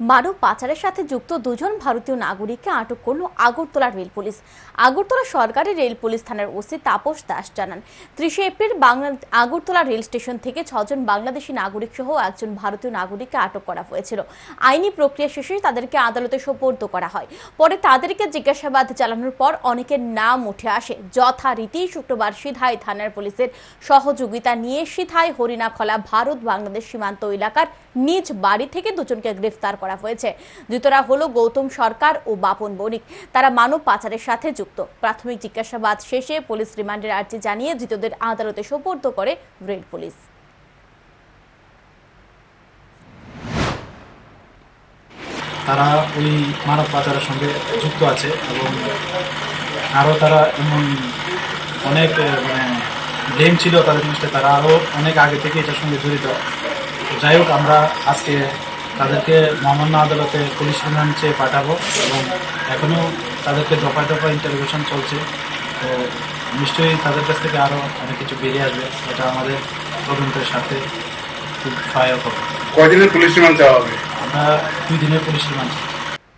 মানব পাচারের সাথে যুক্ত দুজন ভারতীয় নাগরিককে আটক করল আগরতলা রেল পুলিশ। আগরতলা সরকারি রেল পুলিশ থানার ওসি তাপস দাস জানান, ত্রিশে এপ্রিল বাংলা আগরতলা রেল স্টেশন থেকে ছজন বাংলাদেশি নাগরিক সহ একজন ভারতীয় নাগরিককে আটক করা হয়েছিল। আইনি প্রক্রিয়া শেষে তাদেরকে আদালতে সোপর্দ করা হয়। পরে তাদেরকে জিজ্ঞাসাবাদ চালানোর পর অনেকের নাম উঠে আসে। যথারীতি শুক্রবার সিধাই থানার পুলিশের সহযোগিতা নিয়ে সিধাই হরিণাখলা ভারত বাংলাদেশ সীমান্ত এলাকার নিজ বাড়ি থেকে দুজনকে গ্রেফতার করা হয়েছে। ধৃতরা হলো গৌতম সরকার ও বাপন বণিক। তারা মানব পাচারের সাথে যুক্ত। প্রাথমিক জিজ্ঞাসাবাদ শেষে পুলিশ রিমান্ডের আর্জি জানিয়ে ধৃতদের আদালতে সোপর্দ করে রেল পুলিশ। তারা ওই মানব পাচারের সঙ্গে যুক্ত আছে এবং আরও তারা এমন অনেক মানে ব্লেম ছিল তাদের জিনিসটা, তারা আরও অনেক আগে থেকে এটার সঙ্গে জড়িত। যাই হোক, আমরা আজকে তাদেরকে মহামান্য আদালতে পুলিশ রিমান্ড চেয়ে পাঠাবো এবং এখনও তাদেরকে দফায় দফায় ইন্টারভিউশন চলছে। তো নিশ্চয়ই তাদের কাছ থেকে আরও অনেক কিছু বেরিয়ে আসবে এটা আমাদের তদন্তের সাথে খুব সহায়ক হবে। কয়দিনের পুলিশ রিমান্ড চাওয়া হবে? আমরা দুই দিনের পুলিশ রিমান্ড।